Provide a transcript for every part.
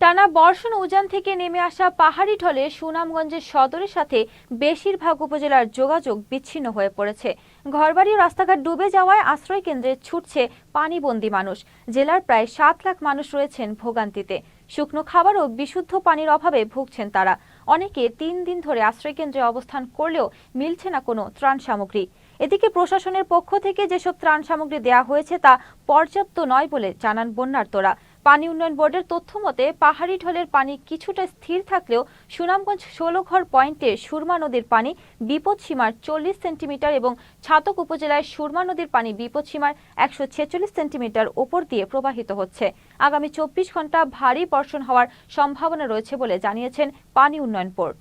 টানা বর্ষণ উজান থেকে নেমে আসা পাহাড়ি ঢলে সুনামগঞ্জের সদরের সাথে বেশিরভাগ উপজেলার যোগাযোগ বিচ্ছিন্ন হয়ে পড়েছে। ঘরবাড়ি ও রাস্তাঘাট ডুবে যাওয়ায় আশ্রয় কেন্দ্রে ছুটছে পানিবন্দী মানুষ। জেলার প্রায় সাত লাখ মানুষ রয়েছেন ভোগান্তিতে। শুকনো খাবার ও বিশুদ্ধ পানির অভাবে ভুগছেন তারা। অনেকে তিন দিন ধরে আশ্রয়কেন্দ্রে অবস্থান করলেও মিলছে না কোনো ত্রাণ সামগ্রী। এদিকে প্রশাসনের পক্ষ থেকে যেসব ত্রাণ সামগ্রী দেওয়া হয়েছে তা পর্যাপ্ত নয় বলে জানান বন্যার্তরা। পানি উন্নয়ন বোর্ডের তথ্য মতে, পাহাড়ি ঢলের পানি কিছুটা স্থির থাকলেও সুনামগঞ্জ ষোলঘর পয়েন্টে সুরমা নদীর পানি বিপদসীমার চল্লিশ সেন্টিমিটার এবং ছাতক উপজেলায় সুরমা নদীর পানি বিপদসীমার একশো ছেচল্লিশ সেন্টিমিটার ওপর দিয়ে প্রবাহিত হচ্ছে। আগামী চব্বিশ ঘণ্টা ভারী বর্ষণ হওয়ার সম্ভাবনা রয়েছে বলে জানিয়েছেন পানি উন্নয়ন বোর্ড।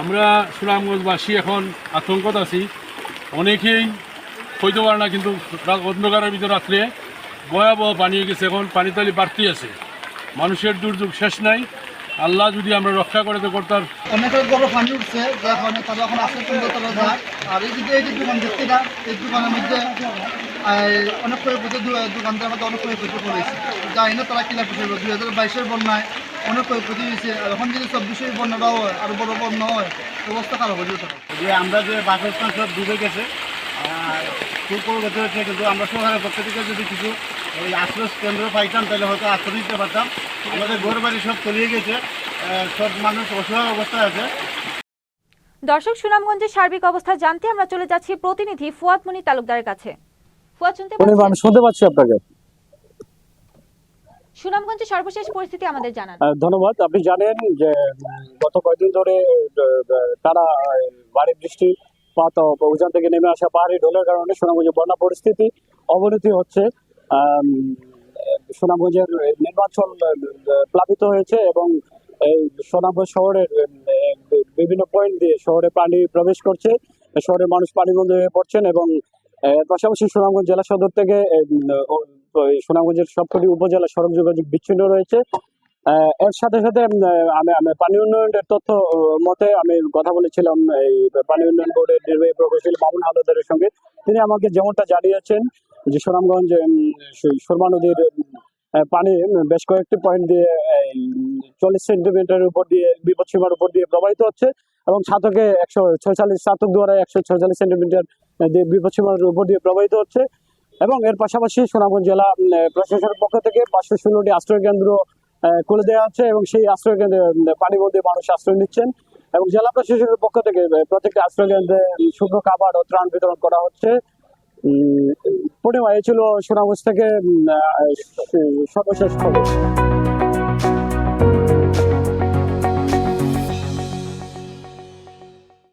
আমরা সুনামগঞ্জবাসী এখন আতঙ্কত আছি। অনেকেই হইতে পারে না, কিন্তু অন্ধকারের ভিতর রাত্রে ভয়াবহ পানি হয়ে গেছে। এখন পানি তালি বাড়তি আছে। মানুষের দুর্যোগ শেষ নাই। আল্লাহ যদি আমরা রক্ষা করে তো করতাম অনেক বড় পানি উঠছে যার কারণে তারা এখন আসতে সুন্দর তারা যায় আর এই যে এই যে দোকান দেখছি না এই দোকানের মধ্যে অনেক ক্ষয়ক্ষতি দোকানদার মধ্যে অনেক ক্ষয়ক্ষতি করেছে যাই না তারা কিনা পিছিয়ে দুই হাজার বাইশের বন্যায় অনেক ক্ষয়ক্ষতি হয়েছে। আর এখন যদি চব্বিশের বন্যাটাও হয় আর বড় বন্যা হয় অবস্থা খারাপ হয়ে যেতে যে আমরা যে বাসস্থান সব ডুবে গেছে খুব পরিবর্তন হচ্ছে কিন্তু আমরা সরকারের পক্ষ থেকে যদি কিছু ওই আশ্রয় কেন্দ্র পাইতাম তাহলে হয়তো আশ্রয় দিতে পারতাম। আমাদের ঘর বাড়ি সব তলিয়ে গেছে সব মানুষ অসহায় অবস্থায় আছে। দর্শক সুনামগঞ্জের সার্বিক অবস্থা জানতে আমরা চলে যাচ্ছি প্রতিনিধি ফুয়াদ মনি তালুকদারের কাছে। ফুয়াদ শুনতে আমি শুনতে পাচ্ছি আপনাকে। সুনামগঞ্জের সর্বশেষ পরিস্থিতি আমাদের জানান। ধন্যবাদ। আপনি জানেন যে গত কয়েকদিন ধরে তারা ভারী বৃষ্টিপাত ও উজান থেকে নেমে আসা পাহাড়ি ঢোলের কারণে সুনামগঞ্জে বন্যা পরিস্থিতি অবনতি হচ্ছে। সুনামগঞ্জের নির্বাচন প্লাবিত হয়েছে এবং এই সুনামগঞ্জ শহরের বিভিন্ন পয়েন্ট দিয়ে শহরে পানি প্রবেশ করছে। শহরের মানুষ পানিবন্ধ হয়ে পড়ছেন এবং পাশাপাশি সুনামগঞ্জ জেলা সদর থেকে সুনামগঞ্জের সবকটি উপজেলা সড়ক যোগাযোগ বিচ্ছিন্ন রয়েছে। এর সাথে সাথে আমি আমি পানি উন্নয়নের তথ্য মতে আমি কথা বলেছিলাম, এই পানি উন্নয়ন বোর্ডের নির্বাহী প্রকৌশলী মামুন হালদারের সঙ্গে। তিনি আমাকে যেমনটা জানিয়েছেন যে সুনামগঞ্জ সুরমা নদীর পানি বেশ কয়েকটি পয়েন্ট দিয়ে চল্লিশ সেন্টিমিটারের উপর দিয়ে বিপদসীমার উপর দিয়ে প্রবাহিত হচ্ছে এবং ছাতকে একশো ছয়চল্লিশ ছাতক দ্বারা একশো ছয়চল্লিশ সেন্টিমিটার দিয়ে বিপদসীমার উপর দিয়ে প্রবাহিত হচ্ছে এবং এর পাশাপাশি সুনামগঞ্জ জেলা প্রশাসনের পক্ষ থেকে পাঁচশো ষোলোটি আশ্রয় কেন্দ্র খুলে দেওয়া হচ্ছে এবং সেই আশ্রয় কেন্দ্রে উম, পানিবন্দী মানুষ আশ্রয় নিচ্ছেন এবং জেলা প্রশাসনের পক্ষ থেকে প্রত্যেকটি আশ্রয় কেন্দ্রে শুকনো খাবার ও ত্রাণ বিতরণ করা হচ্ছে। উম, হয়েছিল সুনামগঞ্জ থেকে সর্বশেষ খবর।